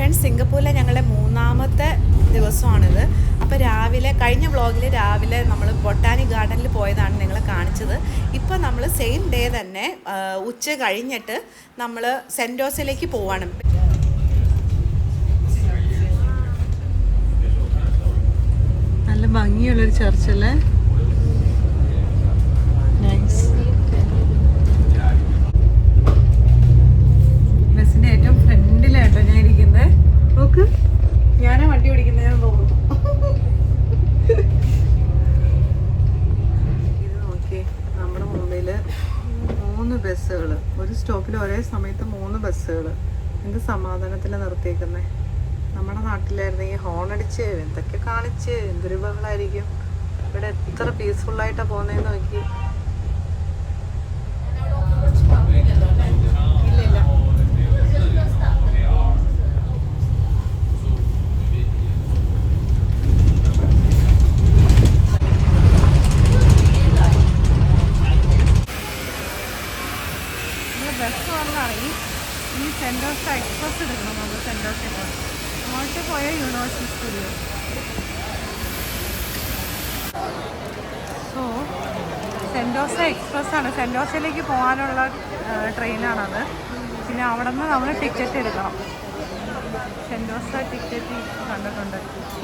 Friends സിംഗപ്പൂരിലെ ഞങ്ങളുടെ മൂന്നാമത്തെ ദിവസമാണിത്. അപ്പോൾ രാവിലെ കഴിഞ്ഞ വ്ളോഗിൽ രാവിലെ നമ്മൾ ബൊട്ടാനി ഗാർഡനിൽ പോയതാണ് നിങ്ങളെ കാണിച്ചത്. ഇപ്പോൾ നമ്മൾ സെയിം ഡേ തന്നെ ഉച്ച കഴിഞ്ഞിട്ട് നമ്മൾ സെന്റോസിലേക്ക് പോവാണ്. നല്ല ഭംഗിയുള്ളൊരു ചർച്ചല്ലേ? ബസ്സിന്റെ ഏറ്റവും ഫ്രണ്ടിലായിട്ടോ ഞാൻ ഇരിക്കുന്നത് നോക്ക് ഞാനാ വണ്ടി ഓടിക്കുന്നതെന്ന് തോന്നുന്നു. ഇത് നോക്കിയേ നമ്മുടെ മുമ്പിൽ മൂന്ന് ബസ്സുകൾ ഒരു സ്റ്റോപ്പിൽ ഒരേ സമയത്ത് മൂന്ന് ബസ്സുകൾ എന്ത് സമാധാനത്തിൽ നിർത്തിയേക്കുന്നേ. നമ്മുടെ നാട്ടിലായിരുന്നു ഈ ഹോൺ അടിച്ച് എന്തൊക്കെ കാണിച്ച് എന്തൊരു ബഹളായിരിക്കും ഇവിടെ എത്ര പീസ്ഫുള്ളായിട്ടാണ് പോകുന്നതെന്ന് നോക്കി. ഈ സെന്റോസ് എക്സ്പ്രസ് എടുക്കണം നമ്മൾ അങ്ങോട്ട് പോയ യൂണിവേഴ്സിറ്റി സോ സെന്റോസ എക്സ്പ്രസ് ആണ്. സെന്റോസയിലേക്ക് പോകാനുള്ള ട്രെയിനാണത് പിന്നെ അവിടെ നിന്ന് നമ്മൾ ടിക്കറ്റ് എടുക്കണം സെന്റോസ ടിക്കറ്റ് കണ്ടിട്ടുണ്ട്.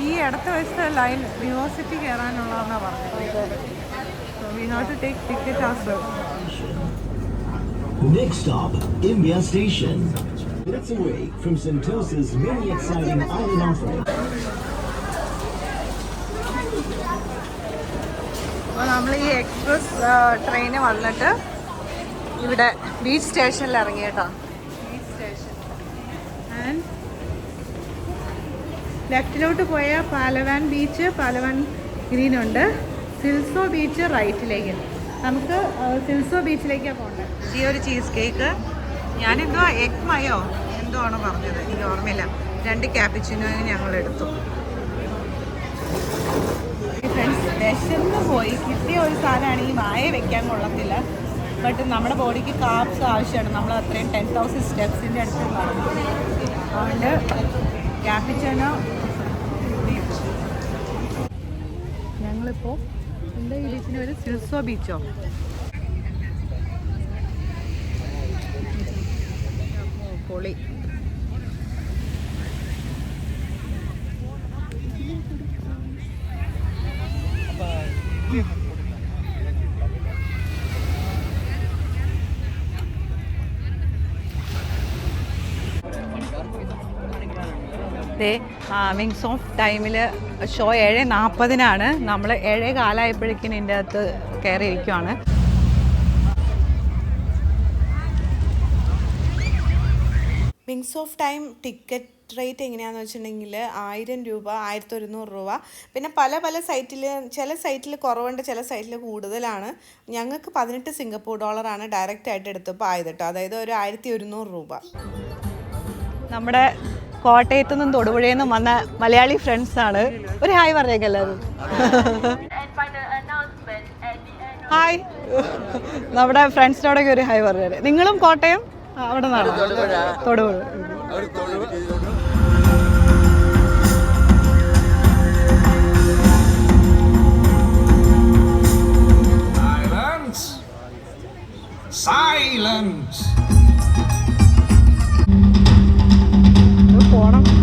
ഈ ഇടത്ത് വശത്തെ ലൈൻ യൂണിവേഴ്സിറ്റി കയറാനുള്ളതെന്നാണ് പറഞ്ഞത്. So we not take ticket as Next stop, India Station. Minutes away from Sentosa's many exciting island offerings. നമ്മൾ ഈ എക്സ്പ്രസ് ട്രെയിന് വന്നിട്ട് ഇവിടെ ബീച്ച് സ്റ്റേഷനിൽ ഇറങ്ങി കേട്ടോ ബീച്ച് സ്റ്റേഷൻ ആൻഡ് ലെഫ്റ്റിലോട്ട് പോയ പാലവാൻ ബീച്ച് പാലവാൻ ഗ്രീൻ ഉണ്ട് സിൽസോ ബീച്ച് റൈറ്റിലേക്ക് നമുക്ക് സിൽസോ ബീച്ചിലേക്കാണ് പോകേണ്ടത് ഈ ഒരു ചീസ് കേക്ക് ഞാനെന്തോ എഗ് മയോ എന്തോ ആണ് പറഞ്ഞത്. എനിക്ക് ഓർമ്മയില്ല. രണ്ട് ക്യാപ്പിച്ചിനോയും ഞങ്ങൾ എടുത്തു ഫ്രണ്ട്സ് വിശന്ന് പോയി. കിട്ടിയ ഒരു സാധനമാണ് ഈ വായ വെക്കാൻ കൊള്ളത്തില്ല. ബട്ട് നമ്മുടെ ബോഡിക്ക് കാപ്സ് ആവശ്യമാണ്. നമ്മൾ അത്രയും ടെൻ തൗസൻഡ് സ്റ്റെപ്സിന്റെ അടുത്ത് അതുകൊണ്ട് ക്യാപിച്ചനോ ഞങ്ങളിപ്പോൾ എന്താ ഈ ബീച്ചിന് ഒരു സിൽസോ ബീച്ചോ? പൊളി. ദേ വിങ്സ് ഓഫ് ടൈമിൽ ഷോ ഏഴ് നാൽപ്പതിനാണ് നമ്മൾ ഏഴേ കാലമായപ്പോഴേക്കും ഇതിന്റെ അകത്ത് കയറി ഇരിക്കുവാണ് wings of time ticket rate എങ്ങനെയാണെന്ന് വെച്ചിട്ടുണ്ടെങ്കിൽ ആയിരം രൂപ ആയിരത്തി ഒരുന്നൂറ് രൂപ. പിന്നെ പല പല സൈറ്റിൽ ചില സൈറ്റിൽ കുറവുണ്ട് ചില സൈറ്റിൽ കൂടുതലാണ്. ഞങ്ങൾക്ക് പതിനെട്ട് സിംഗപ്പൂർ ഡോളറാണ് ഡയറക്റ്റ് ആയിട്ട് എടുത്തപ്പോൾ ആയത് കേട്ടോ അതായത് ഒരു ആയിരത്തി ഒരുന്നൂറ് രൂപ. നമ്മുടെ കോട്ടയത്തു നിന്നും തൊടുപുഴയിൽ നിന്നും വന്ന മലയാളി ഫ്രണ്ട്സ് ആണ്. ഒരു ഹായ് പറഞ്ഞേക്ക് എല്ലാവരും. ഹായ് നമ്മുടെ ഫ്രണ്ട്സിനോടൊക്കെ ഒരു ഹായ് പറഞ്ഞേരെ. നിങ്ങളും കോട്ടയം? അവിടെ നിന്നാണ്? തൊടുപുഴ. Silence! 火了。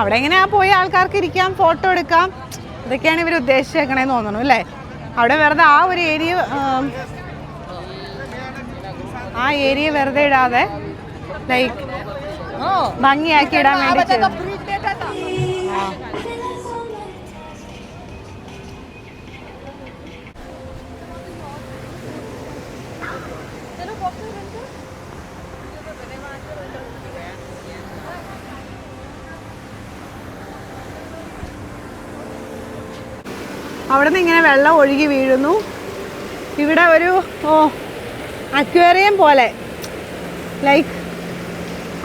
അവിടെ എങ്ങനെയാ പോയി ആൾക്കാർക്ക് ഇരിക്കാം ഫോട്ടോ എടുക്കാം. ഇതൊക്കെയാണ് ഇവർ ഉദ്ദേശിച്ചേക്കണേന്ന് തോന്നുന്നു അല്ലേ? അവിടെ വെറുതെ ആ ഒരു ഏരിയ ആ ഏരിയ വെറുതെ ഇടാതെ ലൈക്ക് ഭംഗിയാക്കി ഇടാൻ വേണ്ടി അവിടെ നിന്ന് ഇങ്ങനെ വെള്ളം ഒഴുകി വീഴുന്നു. ഇവിടെ ഒരു ഓ അക്വേറിയം പോലെ. ലൈക്ക്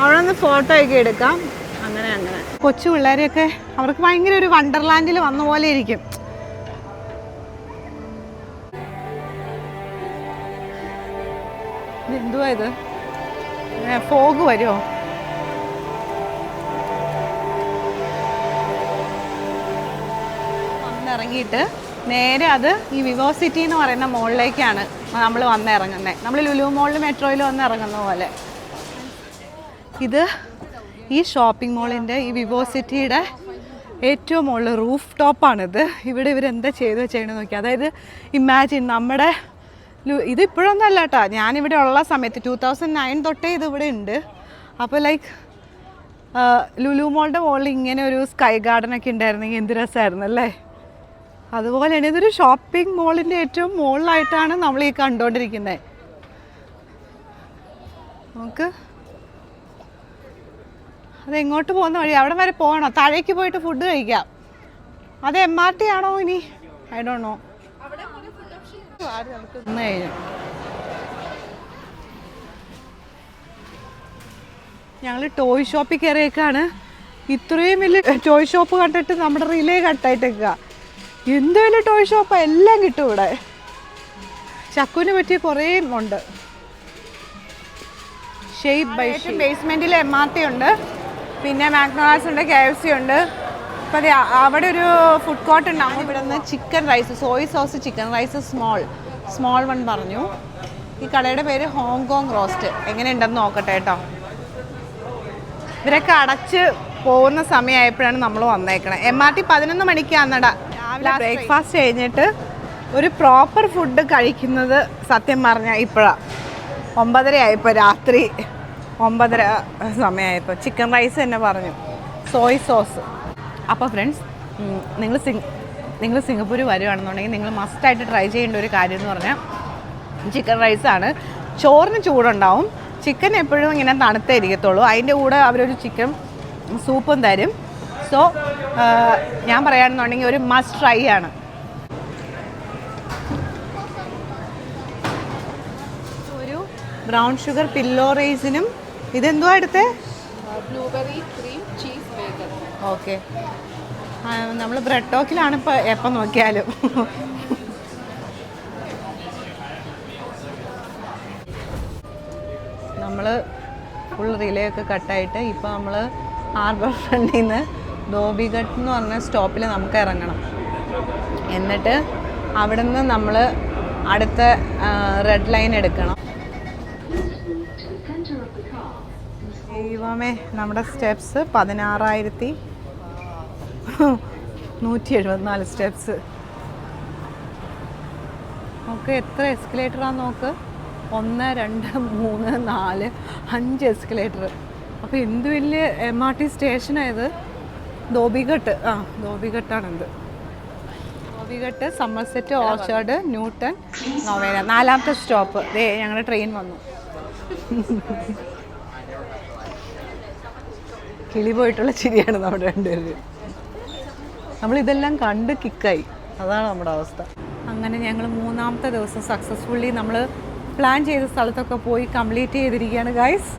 അവിടെ നിന്ന് ഫോട്ടോ ഒക്കെ എടുക്കാം. അങ്ങനെ അങ്ങനെ. കൊച്ചു പിള്ളേരെയൊക്കെ അവർക്ക് ഭയങ്കര ഒരു വണ്ടർലാൻഡിൽ വന്ന പോലെ ഇരിക്കും. എന്തുവാ ഇത്? ഫോഗ് വരുമോ വന്നിറങ്ങിയിട്ട് നേരെ അത് ഈ വിവോ സിറ്റി എന്ന് പറയുന്ന മോളിലേക്കാണ് നമ്മൾ വന്ന് ഇറങ്ങുന്നത് നമ്മൾ ലുലു മോളിൽ മെട്രോയിൽ വന്ന് ഇറങ്ങുന്ന പോലെ. ഇത് ഈ ഷോപ്പിംഗ് മോളിന്റെ ഈ വിവോ സിറ്റിയുടെ ഏറ്റവും മുകളിൽ റൂഫ് ടോപ്പാണിത്. ഇവിടെ ഇവരെന്താ ചെയ്ത് ചെയ്യണമെന്ന് നോക്കി അതായത് ഇമാജിൻ നമ്മുടെ ഇത് ഇപ്പോഴൊന്നും അല്ല കേട്ടോ ഞാനിവിടെ ഉള്ള സമയത്ത് ടൂ തൗസൻഡ് നയൻ തൊട്ടേ ഇതിവിടെ ഉണ്ട്. അപ്പോൾ ലൈക്ക് ലുലു മോളുടെ മുകളിൽ ഇങ്ങനെ ഒരു സ്കൈ ഗാർഡനൊക്കെ ഉണ്ടായിരുന്നെങ്കിൽ എന്ത് രസമായിരുന്നു അല്ലേ? അതുപോലെയാണ് ഇതൊരു ഷോപ്പിംഗ് മോളിന്റെ ഏറ്റവും മുകളിലായിട്ടാണ് നമ്മൾ ഈ കണ്ടുകൊണ്ടിരിക്കുന്നത് നമുക്ക് അത് എങ്ങോട്ട് പോകുന്ന വഴി? അവിടെ വരെ പോകണോ? താഴേക്ക് പോയിട്ട് ഫുഡ് കഴിക്കാം. അത് എം ആർ ടി ആണോ ഇനി? ഐ ഡോ നോ ഞങ്ങൾ ടോയ് ഷോപ്പിൽ കയറിയേക്കാണ്. ഇത്രയും വലിയ ടോയ് ഷോപ്പ് കണ്ടിട്ട് നമ്മുടെ റിലേ കട്ടായിട്ടേക്കുക എന്ത് വലിയ ടോയ് ഷോപ്പാണ് എല്ലാം കിട്ടും ഇവിടെ. ചക്കുവിന് പറ്റിയ കുറേ ഉണ്ട്. ഷെയ്പ്പ് ബൈ ബേസ്മെന്റിൽ എം ആർ ടി ഉണ്ട്. പിന്നെ മാക്ഡൊണാൾഡ്സ് ഉണ്ട് കെ എഫ് സി ഉണ്ട്. അപ്പോൾ അതെ അവിടെ ഒരു ഫുഡ് കോർട്ട് ഉണ്ടാവും ഇവിടെ നിന്ന് chicken rice soy sauce chicken rice small small one പറഞ്ഞു. ഈ കടയുടെ പേര് ഹോങ്കോങ് റോസ്റ്റ് എങ്ങനെയുണ്ടെന്ന് നോക്കട്ടെ കേട്ടോ. ഇവരൊക്കെ അടച്ച് പോകുന്ന സമയമായപ്പോഴാണ് നമ്മൾ വന്നേക്കണത് എം ആർ ടി പതിനൊന്ന് മണിക്കാന്നട രാവിലെ ബ്രേക്ക്ഫാസ്റ്റ് കഴിഞ്ഞിട്ട് ഒരു പ്രോപ്പർ ഫുഡ് കഴിക്കുന്നത് സത്യം പറഞ്ഞാൽ ഇപ്പോഴാണ് ഒമ്പതര ആയപ്പോൾ രാത്രി. ഒമ്പതര സമയമായപ്പോൾ ചിക്കൻ റൈസ് തന്നെ പറഞ്ഞു. സോയ് സോസ് അപ്പോൾ ഫ്രണ്ട്സ് നിങ്ങൾ സിംഗ് നിങ്ങൾ സിംഗപ്പൂർ വരുവാണെന്നുണ്ടെങ്കിൽ നിങ്ങൾ മസ്റ്റായിട്ട് ട്രൈ ചെയ്യേണ്ട ഒരു കാര്യം എന്ന് പറഞ്ഞാൽ ചിക്കൻ റൈസാണ് ചോറിന് ചൂടുണ്ടാവും. ചിക്കൻ എപ്പോഴും ഇങ്ങനെ തണുത്തേ ഇരിക്കത്തുള്ളൂ. അതിന്റെ കൂടെ അവരൊരു ചിക്കൻ സൂപ്പും തരും. സോ ഞാൻ പറയുകയാണെന്നുണ്ടെങ്കിൽ ഒരു മസ്റ്റ് ട്രൈ ആണ്. ഒരു ബ്രൗൺ ഷുഗർ പില്ലോ റൈസിനും ഇതെന്തുവാ എടുത്തേ? Blueberry cream cheese baker okay. നമ്മൾ ബ്രെഡ് ടോക്കിലാണ് ഇപ്പോൾ എപ്പം നോക്കിയാലും. നമ്മൾ ഫുൾ റിലേ ഒക്കെ കട്ടായിട്ട് ഇപ്പോൾ നമ്മൾ ഹാർബർ ഫ്രണ്ടിൽ നിന്ന് ധോബിഘട്ട് എന്ന് പറഞ്ഞ സ്റ്റോപ്പിൽ നമുക്ക് ഇറങ്ങണം. എന്നിട്ട് അവിടെ നിന്ന് നമ്മൾ അടുത്ത റെഡ് ലൈൻ എടുക്കണം. ദൈവമേ നമ്മുടെ സ്റ്റെപ്സ് പതിനാറായിരത്തി നൂറ്റി എഴുപത്തിനാല് സ്റ്റെപ്സ് നമുക്ക് എത്ര എസ്കലേറ്ററാന്ന് നോക്ക്. ഒന്ന് രണ്ട് മൂന്ന് നാല് അഞ്ച് എസ്കലേറ്റർ അപ്പോൾ എന്ത് വലിയ എം ആർ ടി സ്റ്റേഷനായത് ധോബിഘട്ട് ആ ധോബിഘട്ടാണിത് ധോബിഘട്ട് സമ്മർസെറ്റ് ഓർച്ചേർഡ് ന്യൂട്ടൺ നൊവേന. നാലാമത്തെ സ്റ്റോപ്പ്. ദേ ഞങ്ങളുടെ ട്രെയിൻ വന്നു. കിളി പോയിട്ടുള്ള ചിരിയാണ് നമ്മുടെ രണ്ടുപേര്. നമ്മളിതെല്ലാം കണ്ട് കിക്കായി. അതാണ് നമ്മുടെ അവസ്ഥ. അങ്ങനെ ഞങ്ങൾ മൂന്നാമത്തെ ദിവസം സക്സസ്ഫുള്ളി നമ്മൾ പ്ലാൻ ചെയ്ത സ്ഥലത്തൊക്കെ പോയി കംപ്ലീറ്റ് ചെയ്തിരിക്കുകയാണ് ഗൈസ്